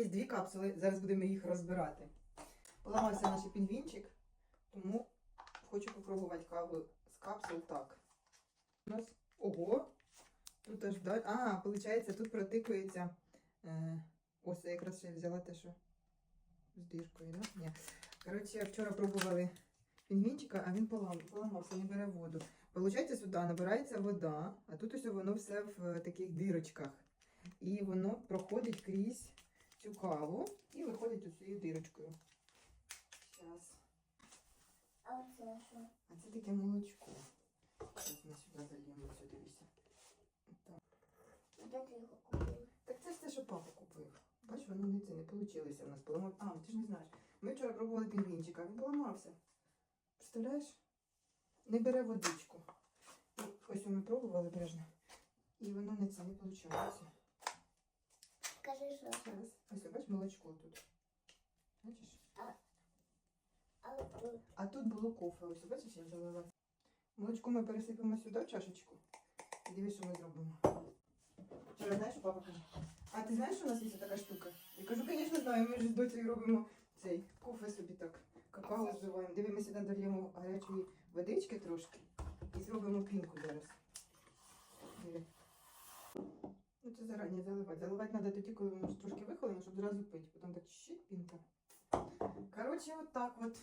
є дві капсули, зараз будемо їх розбирати. Поламався наш пінгвінчик, тому хочу попробувати каву з капсул так. У нас ого! Тут аж вдаль. А, виходить, тут протикується. Е, ось я якраз ще взяла те, що з діркою, да? Ні. Коротше, вчора пробували пінгвінчика, а він полам, поламався, не бере воду. Получається, сюди набирається вода, а тут ось воно все в таких дирочках. І воно проходить крізь цю каву і виходить ось цією дирочкою. Зараз. А оце що? А це таке молочко. Зараз ми сюди зальємо, ось дивися. Так. Де ти його купив? Так це ж те, що папа купив. Бачиш, воно не це не вийшло в нас поламав. А, ти ж не знаєш. Ми вчора пробували пінгвінчика, він поламався. Представляєш? Не бере водичку. І ось ми пробували бережно. І воно не це не виходить. Скажи, що? Зараз. Ось бачиш молочко тут. Бачиш? Але коли? А тут було кофе. Ось бачиш, я залила. Молочко ми пересипемо сюди в чашечку. І дивись, що ми зробимо. Вчора знаєш, що папа каже? А ти знаєш, що у нас є така штука? Я кажу, звісно, знаю, ми ж з доцею робимо цей кофе собі так. Какао збиваємо. Диви, ми сюди дольємо гарячої водички трошки і зробимо пінку зараз. Диви. заливать. Заливать надо тоді, коли воно трошки вихолено, щоб зразу пити. Потім так щит пінка. Коротше, от так от.